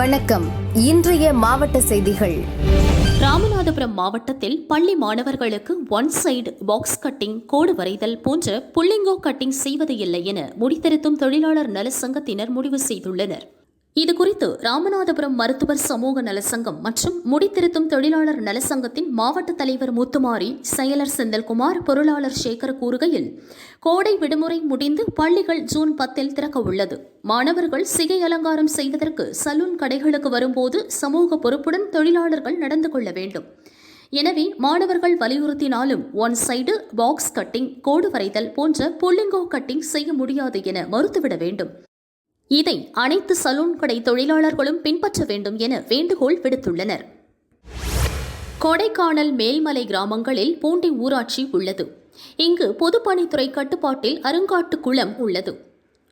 வணக்கம். இன்றைய மாவட்ட செய்திகள். ராமநாதபுரம் மாவட்டத்தில் பள்ளி மாணவர்களுக்கு ஒன் சைடு பாக்ஸ் கட்டிங் கோடு வரைதல் போன்ற புள்ளிங்கோ கட்டிங் செய்வது இல்லை என முடித்திருத்தும் தொழிலாளர் நல சங்கத்தினர் முடிவு செய்துள்ளனர். இதுகுறித்து ராமநாதபுரம் மருத்துவர் சமூக நலசங்கம் மற்றும் முடித்திருத்தும் தொழிலாளர் நலசங்கத்தின் மாவட்ட தலைவர் முத்துமாரி செயலர் செந்தில்குமார் பொருளாளர் சேகர் கூறுகையில் கோடை விடுமுறை முடிந்து பள்ளிகள் ஜூன் பத்தில் திறக்க உள்ளது மாணவர்கள் சிகை அலங்காரம் செய்வதற்கு சலூன் கடைகளுக்கு வரும்போது சமூக பொறுப்புடன் தொழிலாளர்கள் நடந்து கொள்ள வேண்டும். எனவே மாணவர்கள் வலியுறுத்தினாலும் ஒன் சைடு பாக்ஸ் கட்டிங் கோடு வரைதல் போன்ற புல்லிங்கோ கட்டிங் செய்ய முடியாது என மறுத்துவிட வேண்டும். இதை அனைத்து சலூன் கடை தொழிலாளர்களும் பின்பற்ற வேண்டும் என வேண்டுகோள் விடுத்துள்ளனர். கொடைக்கானல் மேல்மலை கிராமங்களில் பூண்டி ஊராட்சி உள்ளது. இங்கு பொதுப்பணித்துறை கட்டுப்பாட்டில் அருங்காட்டு குளம் உள்ளது.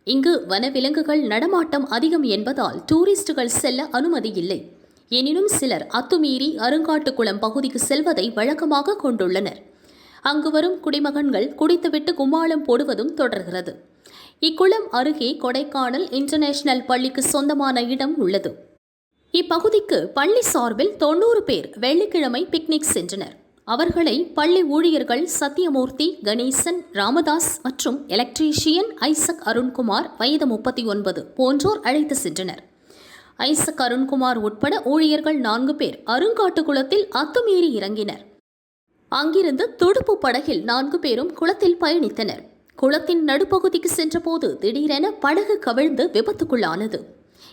இங்கு வனவிலங்குகள் நடமாட்டம் அதிகம் என்பதால் டூரிஸ்டுகள் செல்ல அனுமதி இல்லை. எனினும் சிலர் அத்துமீறி அருங்காட்டுக்குளம் பகுதிக்கு செல்வதை வழக்கமாக கொண்டுள்ளனர். அங்கு வரும் குடிமகன்கள் குடித்துவிட்டு கும்மாளம் போடுவதும் தொடர்கிறது. இக்குளம் அருகே கொடைக்கானல் இன்டர்நேஷனல் பள்ளிக்கு சொந்தமான இடம் உள்ளது. இப்பகுதிக்கு பள்ளி சார்பில் தொண்ணூறு பேர் வெள்ளிக்கிழமை பிக்னிக் சென்றனர். அவர்களை பள்ளி ஊழியர்கள் சத்யமூர்த்தி கணேசன் ராமதாஸ் மற்றும் எலக்ட்ரீஷியன் ஐசக் அருண்குமார் வயது முப்பத்தி ஒன்பது போன்றோர் அழைத்து சென்றனர். ஐசக் அருண்குமார் உட்பட ஊழியர்கள் நான்கு பேர் அருங்காட்டுக்குளத்தில் அத்துமீறி இறங்கினர். அங்கிருந்து துடுப்பு படகில் நான்கு பேரும் குளத்தில் பயணித்தனர். குளத்தின் நடுப்பகுதிக்கு சென்றபோது திடீரென படகு கவிழ்ந்து விபத்துக்குள்ளானது.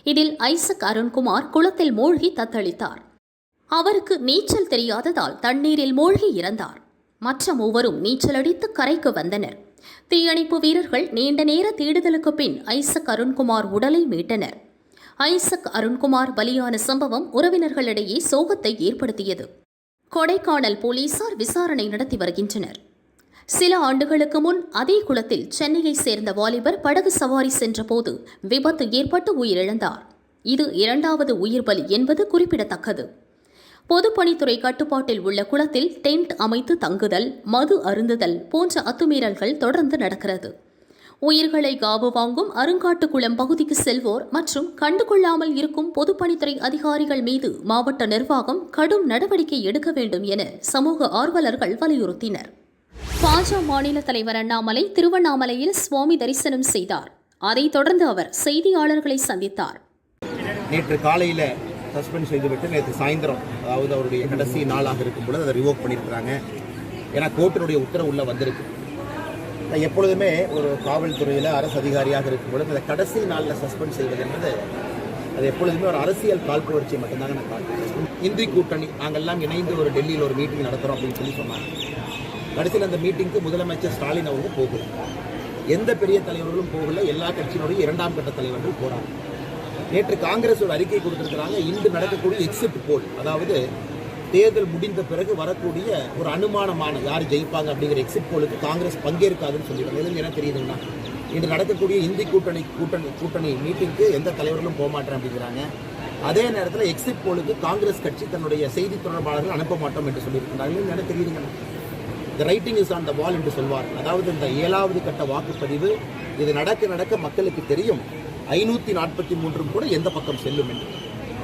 இதில் ஐசக் அருண்குமார் குளத்தில் மூழ்கி தத்தளித்தார். அவருக்கு நீச்சல் தெரியாததால் தண்ணீரில் மூழ்கி இறந்தார். மற்ற மூவரும் நீச்சலடித்து கரைக்கு வந்தனர். தீயணைப்பு வீரர்கள் நீண்ட நேர தேடுதலுக்கு பின் ஐசக் அருண்குமார் உடலை மீட்டனர். ஐசக் அருண்குமார் பலியான சம்பவம் உறவினர்களிடையே சோகத்தை ஏற்படுத்தியது. கொடைக்கானல் போலீசார் விசாரணை நடத்தி வருகின்றனர். சில ஆண்டுகளுக்கு முன் அதே குளத்தில் சென்னையை சேர்ந்த வாலிபர் படகு சவாரி சென்றபோது விபத்து ஏற்பட்டு உயிரிழந்தார். இது இரண்டாவது உயிர் பலி என்பது குறிப்பிடத்தக்கது. பொதுப்பணித்துறை கட்டுப்பாட்டில் உள்ள குளத்தில் டென்ட் அமைத்து தங்குதல் மது அருந்துதல் போன்ற அத்துமீறல்கள் தொடர்ந்து நடக்கிறது. உயிர்களை காவு வாங்கும் அருங்காட்டுக்குளம் பகுதிக்கு செல்வோர் மற்றும் கண்டுகொள்ளாமல் இருக்கும் பொதுப்பணித்துறை அதிகாரிகள் மீது மாவட்ட நிர்வாகம் கடும் நடவடிக்கை எடுக்க வேண்டும் என சமூக ஆர்வலர்கள் வலியுறுத்தினர். பாஜக மாநில தலைவர் அண்ணாமலை திருவண்ணாமலையில் சுவாமி தரிசனம் செய்தார். அதைத் தொடர்ந்து அவர் செய்தியாளர்களை சந்தித்தார். நேற்று காலையில் சஸ்பெண்ட் செய்துவிட்டு நேற்று சாயந்தரம் அதாவது அவருடைய கடைசி நாளாக இருக்கும் பொழுது அதை ரிவோக் பண்ணியிருக்கிறாங்க. ஏன்னா கோர்ட்டினுடைய உத்தரவு உள்ளே வந்திருக்கு. எப்பொழுதுமே ஒரு காவல்துறையில் அரசு அதிகாரியாக இருக்கும் பொழுது அந்த கடைசி நாளில் சஸ்பெண்ட் செய்வது என்பது அது எப்பொழுதுமே ஒரு அரசியல் காழ்ப்புணர்ச்சியை மட்டும்தாங்க நான் பார்க்குறேன் இந்தி கூட்டணி நாங்கள்லாம் இணைந்து ஒரு டெல்லியில் ஒரு மீட்டிங் நடத்துகிறோம் அப்படின்னு சொல்லி சொன்னாங்க. கடைசியில் அந்த மீட்டிங்க்கு முதலமைச்சர் ஸ்டாலின் அவங்க போகல. எந்த பெரிய தலைவர்களும் போகல. எல்லா கட்சியினுடைய இரண்டாம் கட்ட தலைவர்கள் போறாங்க. நேற்று காங்கிரஸ் ஒரு அறிக்கை கொடுத்திருக்கிறாங்க. இன்று நடக்கக்கூடிய எக்ஸிட் போல் அதாவது தேர்தல் முடிந்த பிறகு வரக்கூடிய ஒரு அனுமானமான யார் ஜெயிப்பாங்க அப்படிங்கிற எக்ஸிட் போலுக்கு காங்கிரஸ் பங்கேற்காதுன்னு சொல்லிடுறாங்க எதுவும் என்ன தெரியுதுன்னா இன்று நடக்கக்கூடிய இந்தி கூட்டணி கூட்டணி கூட்டணி மீட்டிங்க்கு எந்த தலைவர்களும் போக மாட்டேன் அப்படிங்கிறாங்க. அதே நேரத்தில் எக்ஸிட் போலுக்கு காங்கிரஸ் கட்சி தன்னுடைய செய்தி தொடர்பாளர்கள் அனுப்ப மாட்டோம் என்று சொல்லியிருக்கிறார்கள் என்ன தெரியுதுங்க? The writing is on the wall என்று சொல்வார் அதாவது இந்த ஏழாவது கட்ட வாக்குப்பதிவு இது நடக்க நடக்க மக்களுக்கு தெரியும். ஐநூற்றி நாற்பத்தி மூன்றும் கூட எந்த பக்கம் செல்லும் என்று.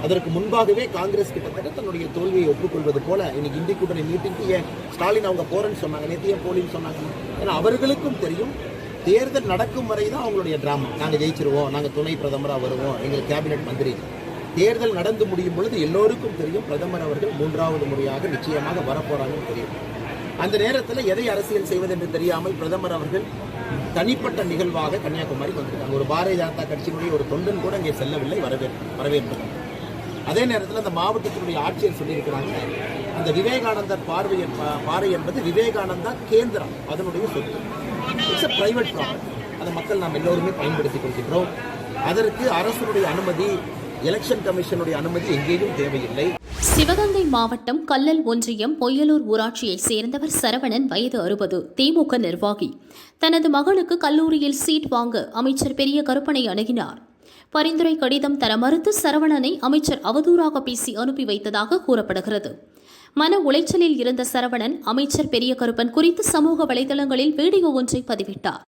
அதற்கு முன்பாகவே காங்கிரஸ் கிட்டத்தட்ட தன்னுடைய தோல்வியை ஒப்புக்கொள்வது போல இன்னைக்கு இந்தி கூட்டணி மீட்டிங்க்கு ஏன் ஸ்டாலின் அவங்க போறேன்னு சொன்னாங்க நேற்று ஏன் போலின்னு சொன்னாங்க. ஏன்னா அவர்களுக்கும் தெரியும் தேர்தல் நடக்கும் வரை தான் அவங்களுடைய டிராமா நாங்கள் ஜெயிச்சிருவோம் நாங்கள் துணை பிரதமராக வருவோம் எங்கள் கேபினெட் மந்திரி. தேர்தல் நடந்து முடியும் பொழுது எல்லோருக்கும் தெரியும் பிரதமர் அவர்கள் மூன்றாவது முறையாக நிச்சயமாக வரப்போறாங்கன்னு தெரியும். அந்த நேரத்தில் எதை அரசியல் செய்வது என்று தெரியாமல் பிரதமர் அவர்கள் தனிப்பட்ட நிகழ்வாக கன்னியாகுமரி வந்திருக்காங்க. ஒரு பாரதிய ஜனதா கட்சியினுடைய ஒரு தொண்டன் கூட அங்கே செல்லவில்லை வரவேற்பு வரவேற்பு அதே நேரத்தில் அந்த மாவட்டத்தினுடைய ஆட்சியர் சொல்லியிருக்கிறாங்க அந்த விவேகானந்தர் பார்வை பாறை என்பது விவேகானந்தா கேந்திரம் அதனுடைய சொத்து. இட்ஸ் அ பிரைவேட் ப்ராப்பர்ட்டி அதை மக்கள் நாம் எல்லோருமே பயன்படுத்தி கொள்கின்றோம். அதற்கு அரசனுடைய அனுமதி எலெக்ஷன் கமிஷனுடைய அனுமதி எங்கேயும் தேவையில்லை. சிவகங்கை மாவட்டம் கல்லல் ஒன்றியம் பொய்யலூர் ஊராட்சியைச் சேர்ந்தவர் சரவணன் வயது அறுபது. திமுக நிர்வாகி. தனது மகளுக்கு கல்லூரியில் சீட் வாங்க அமைச்சர் பெரிய கருப்பனை அணுகினார். பரிந்துரை கடிதம் தர மறுத்து சரவணனை அமைச்சர் அவதூறாக பேசி அனுப்பி வைத்ததாக கூறப்படுகிறது. மன உளைச்சலில் இருந்த சரவணன் அமைச்சர் பெரிய கருப்பன் குறித்து சமூக வலைதளங்களில் வீடியோ ஒன்றை பதிவிட்டார்.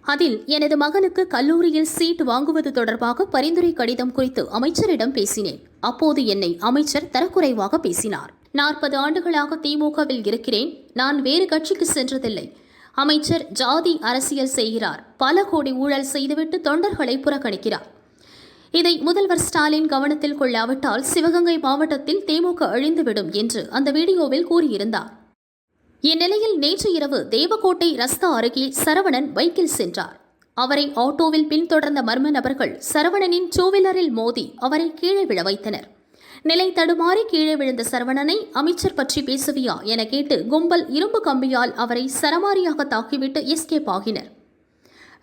அதில் எனது மகனுக்கு கல்லூரியில் சீட் வாங்குவது தொடர்பாக பரிந்துரை கடிதம் குறித்து அமைச்சரிடம் பேசினேன். அப்போது என்னை அமைச்சர் தரக்குறைவாக பேசினார். நாற்பது ஆண்டுகளாக திமுகவில் இருக்கிறேன். நான் வேறு கட்சிக்கு சென்றதில்லை. அமைச்சர் ஜாதி அரசியல் செய்கிறார். பல கோடி ஊழல் செய்துவிட்டு தொண்டர்களை புறக்கணிக்கிறார். இதை முதல்வர் ஸ்டாலின் கவனத்தில் கொள்ளாவிட்டால் சிவகங்கை மாவட்டத்தில் திமுக அழிந்துவிடும் என்று அந்த வீடியோவில் கூறியிருந்தார். இந்நிலையில் நேற்று இரவு தேவக்கோட்டை ரஸ்தா அருகே சரவணன் பைக்கில் சென்றார். அவரை ஆட்டோவில் பின்தொடர்ந்த மர்ம நபர்கள் சரவணனின் டூவீலரில் மோதி அவரை கீழே விழ வைத்தனர். நிலை தடுமாறி கீழே விழுந்த சரவணனை அமைச்சர் பற்றி பேசுவியா என கேட்டு கும்பல் இரும்பு கம்பியால் அவரை சரமாரியாக தாக்கிவிட்டு எஸ்கேப் ஆகினர்.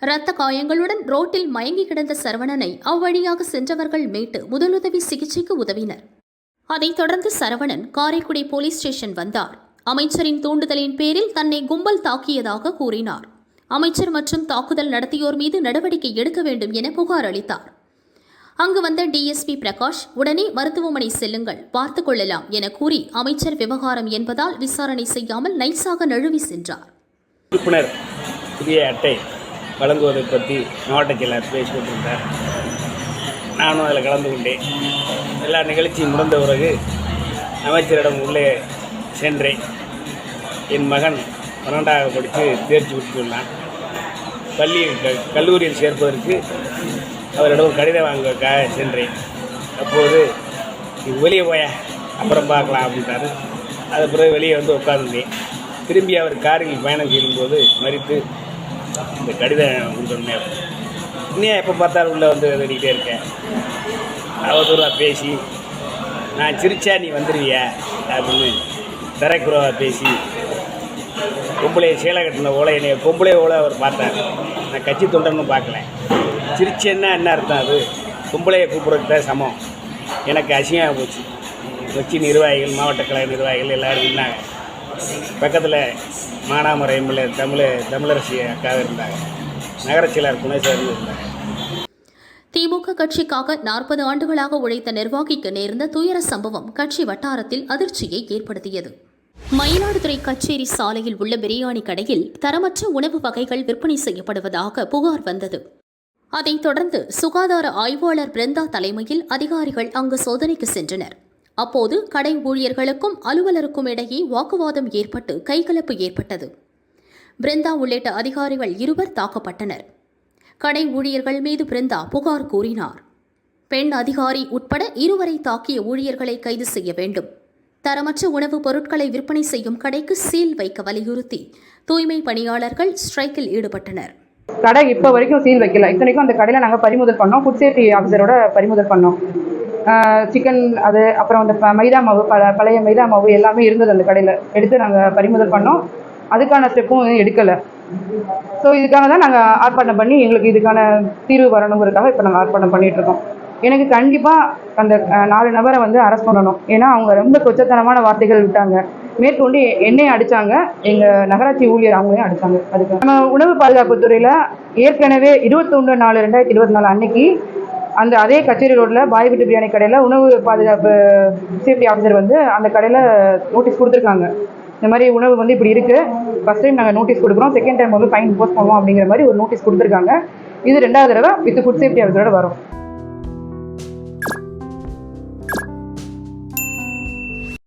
இரத்த காயங்களுடன் ரோட்டில் மயங்கி கிடந்த சரவணனை அவ்வழியாக சென்றவர்கள் மீட்டு முதலுதவி சிகிச்சைக்கு உதவினர். அதைத் தொடர்ந்து சரவணன் காரைக்குடி போலீஸ் ஸ்டேஷன் வந்தார். அமைச்சரின் தூண்டுதலின் பேரில் தன்னை கும்பல் தாக்கியதாக கூறினார். அமைச்சர் மற்றும் தாக்குதல் நடத்தியோர் மீது நடவடிக்கை எடுக்க வேண்டும் என புகார் அளித்தார். அங்கு வந்த டிஎஸ்பி பிரகாஷ் உடனே மருத்துவமனை செல்லுங்கள் பார்த்துக் கொள்ளலாம் என கூறி அமைச்சர் விவகாரம் என்பதால் விசாரணை செய்யாமல் நைஸாக நழுவி சென்றார். உறுப்பினர் புதிய அட்டை வழங்குவதை பற்றி மாவட்ட செயலர் பேசிக்கொண்டிருந்தார். நானும் அதில் கலந்து கொண்டேன். எல்லா நிகழ்ச்சியும் முடிந்த பிறகு அமைச்சரிடம் உள்ளே சென்றேன். என் மகன் பன்னெண்டாவது படித்து தேர்ச்சி விட்டுள்ளான் பள்ளி க- கல்லூரியில் சேர்ப்பதற்கு அவரிடம் கடிதம் வாங்க சென்றேன். அப்போது நீ வெளியே போய? அப்புறம் பார்க்கலாம் அப்படின்ட்டாரு. அது பிறகு வெளியே வந்து உட்காந்துருந்தேன் திரும்பி அவர் காரில் பயணம் செய்யும்போது மறித்து இந்த கடிதம் கொடுத்தோன்னே இன்னும் எப்போ பார்த்தாலும் உள்ளே வந்து வேடிக்கிட்டே இருக்கேன் அவதூறாக பேசி நான் சிரிச்சா நீ வந்துடுவியா அப்படின்னு தரைக்குறவாக பேசி பொம்பளையை சேலை கட்டின ஓலை என்னைய பொம்பளை ஓலை அவர் பார்த்தார். நான் கட்சி தொண்டர்னு பார்க்கல. சிரிச்சேன்னா என்ன அர்த்தம் அது? பொம்பளையை கூப்பிட்றதுக்கு தான் சமம். எனக்கு அசிங்கமாக போச்சு. கட்சி நிர்வாகிகள் மாவட்ட கழக நிர்வாகிகள் எல்லோரும் இருந்தாங்க பக்கத்தில் மானாமரம் எம்எல்ஏ தமிழ தமிழரசி அக்காவும் இருந்தாங்க. நகரச் செயலர் குணேஸ்வரன் இருந்தாங்க. திமுக கட்சிக்காக நாற்பது ஆண்டுகளாக உழைத்த நிர்வாகிக்கு நேர்ந்த துயர சம்பவம் கட்சி வட்டாரத்தில் அதிர்ச்சியை ஏற்படுத்தியது. மயிலாடுதுறை கச்சேரி சாலையில் உள்ள பிரியாணி கடையில் தரமற்ற உணவு வகைகள் விற்பனை செய்யப்படுவதாக புகார் வந்தது. அதைத் தொடர்ந்து சுகாதார ஆய்வாளர் பிருந்தா தலைமையில் அதிகாரிகள் அங்கு சோதனைக்கு சென்றனர். அப்போது கடை ஊழியர்களுக்கும் அலுவலருக்கும் இடையே வாக்குவாதம் ஏற்பட்டு கைகலப்பு ஏற்பட்டது. பிருந்தா உள்ளிட்ட அதிகாரிகள் இருவர் தாக்கப்பட்டனர். கடை ஊழியர்கள் மீது பிருந்தா புகார் கூறினார். பெண் அதிகாரி உட்பட இருவரை தாக்கிய ஊழியர்களை கைது செய்ய வேண்டும். தரமற்ற உணவுப் பொருட்களை விற்பனை செய்யும் கடைக்கு சீல் வைக்க வலியுறுத்தி தூய்மை பணியாளர்கள் ஸ்ட்ரைக்கில் ஈடுபட்டனர். கடை இப்போ வரைக்கும் சீல் வைக்கல. இத்தனைக்கும் அந்த கடையில் நாங்கள் பறிமுதல் பண்ணோம். ஃபுட் சேஃப்டி ஆஃபீஸரோட பறிமுதல் பண்ணோம். சிக்கன் அது அப்புறம் அந்த ப- மைதா மாவு பல பழைய மைதா மாவு எல்லாமே இருந்தது அந்த கடையில். எடுத்து நாங்கள் பறிமுதல் பண்ணோம். அதுக்கான ஸ்டெப்பும் எடுக்கலை. ஸோ இதுக்காக தான் நாங்கள் ஆர்ப்பாட்டம் பண்ணி எங்களுக்கு இதுக்கான தீர்வு வரணுங்கிறதுக்காக இப்போ நாங்கள் ஆர்ப்பாட்டம் பண்ணிட்டு இருக்கோம். எனக்கு கண்டிப்பாக அந்த நாலு நபரை வந்து அரெஸ்ட் பண்ணணும். ஏன்னா அவங்க ரொம்ப கொச்சத்தனமான வார்த்தைகள் விட்டாங்க. மேற்கொண்டு என்னையும் அடித்தாங்க எங்கள் நகராட்சி ஊழியர் அவங்களையும் அடித்தாங்க அதுக்கு நம்ம உணவு பாதுகாப்பு துறையில் ஏற்கனவே இருபத்தொன்று நாலு ரெண்டாயிரத்தி இருபத்தி நாலு அன்னைக்கு அந்த அதே கச்சேரி ரோட்டில் பாய் வீட்டு பிரியாணி கடையில் உணவு பாதுகாப்பு சேஃப்டி ஆஃபீஸர் வந்து அந்த கடையில் நோட்டீஸ் கொடுத்துருக்காங்க. இந்த மாதிரி உணவு வந்து இப்படி இருக்குது ஃபஸ்ட் டைம் நாங்கள் நோட்டீஸ் கொடுக்குறோம். செகண்ட் டைம் வந்து ஃபைன் போஸ்ட் பண்ணுவோம் அப்படிங்கிற மாதிரி ஒரு நோட்டீஸ் கொடுத்துருக்காங்க. இது ரெண்டாவது தடவை வித் ஃபுட் சேஃப்டி ஆஃபீஸரோட வரும்.